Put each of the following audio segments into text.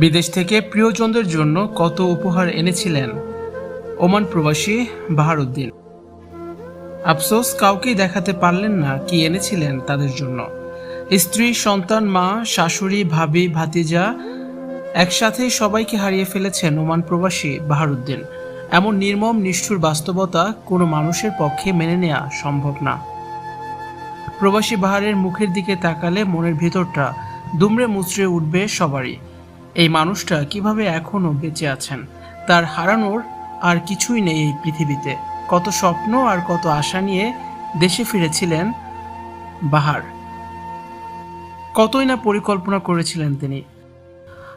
বিদেশ থেকে প্রিয়জনদের জন্য কত উপহার এনেছিলেন ওমান প্রবাসী বাহারুদ্দিন। আফসোস কাউকেই দেখাতে পারলেন না কি এনেছিলেন তাদের জন্য। স্ত্রী, সন্তান, মা, শাশুড়ি, ভাবি, ভাতিজা একসাথেই সবাইকে হারিয়ে ফেলেছেন ওমান প্রবাসী বাহারুদ্দিন। এমন নির্মম, নিষ্ঠুর বাস্তবতা কোনো মানুষের পক্ষে মেনে নেওয়া সম্ভব না। প্রবাসী বাহারের মুখের দিকে তাকালে মনের ভেতরটা দুমড়ে মুচড়ে উঠবে সবারই। এই মানুষটা কীভাবে এখনও বেঁচে আছেন? তার হারানোর আর কিছুই নেই এই পৃথিবীতে। কত স্বপ্ন আর কত আশা নিয়ে দেশে ফিরেছিলেন বাহার। কতই না পরিকল্পনা করেছিলেন তিনি।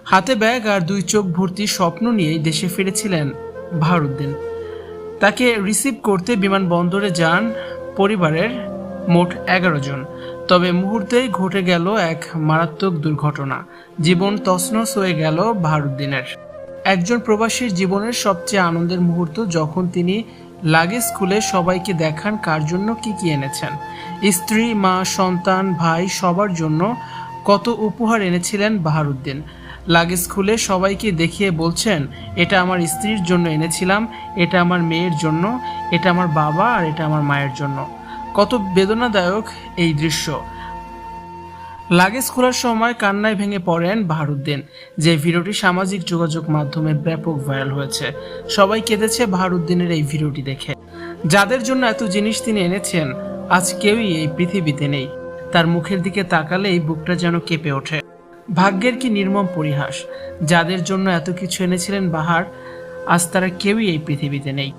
হাতে ব্যাগ আর দুই চোখ ভর্তি স্বপ্ন নিয়েই দেশে ফিরেছিলেন বাহারুদ্দিন তাকে রিসিভ করতে বিমানবন্দরে যান পরিবারের মোট এগারো জন। তবে মুহূর্তেই ঘটে গেল এক মারাত্মক দুর্ঘটনা। জীবন তছনছ হয়ে গেল বাহারুদ্দিনের একজন প্রবাসীর জীবনের সবচেয়ে আনন্দের মুহূর্ত যখন তিনি লাগেজ খুলে সবাইকে দেখান কার জন্য কি কি এনেছেন। স্ত্রী, মা, সন্তান, ভাই সবার জন্য কত উপহার এনেছিলেন বাহারুদ্দিন লাগেজ খুলে সবাইকে দেখিয়ে বলছেন, এটা আমার স্ত্রীর জন্য এনেছিলাম, এটা আমার মেয়ের জন্য, এটা আমার বাবা আর এটা আমার মায়ের জন্য। কত বেদনাদায়ক এই দৃশ্য। লাগেজ খোলার সময় কান্নায় ভেঙে পড়েন বাহারুদ্দিন, যে ভিডিওটি সামাজিক যোগাযোগ মাধ্যমে ব্যাপক ভাইরাল হয়েছে। সবাই কেঁদেছে বাহারুদ্দিনের এই ভিডিওটি দেখে। যাদের জন্য এত জিনিস তিনি এনেছেন, আজ কেউই এই পৃথিবীতে নেই। তার মুখের দিকে তাকালেই বুকটা যেন কেঁপে ওঠে। ভাগ্যের কি নির্মম পরিহাস? যাদের জন্য এত কিছু এনেছিলেন বাহার, আজ তারা কেউই এই পৃথিবীতে নেই।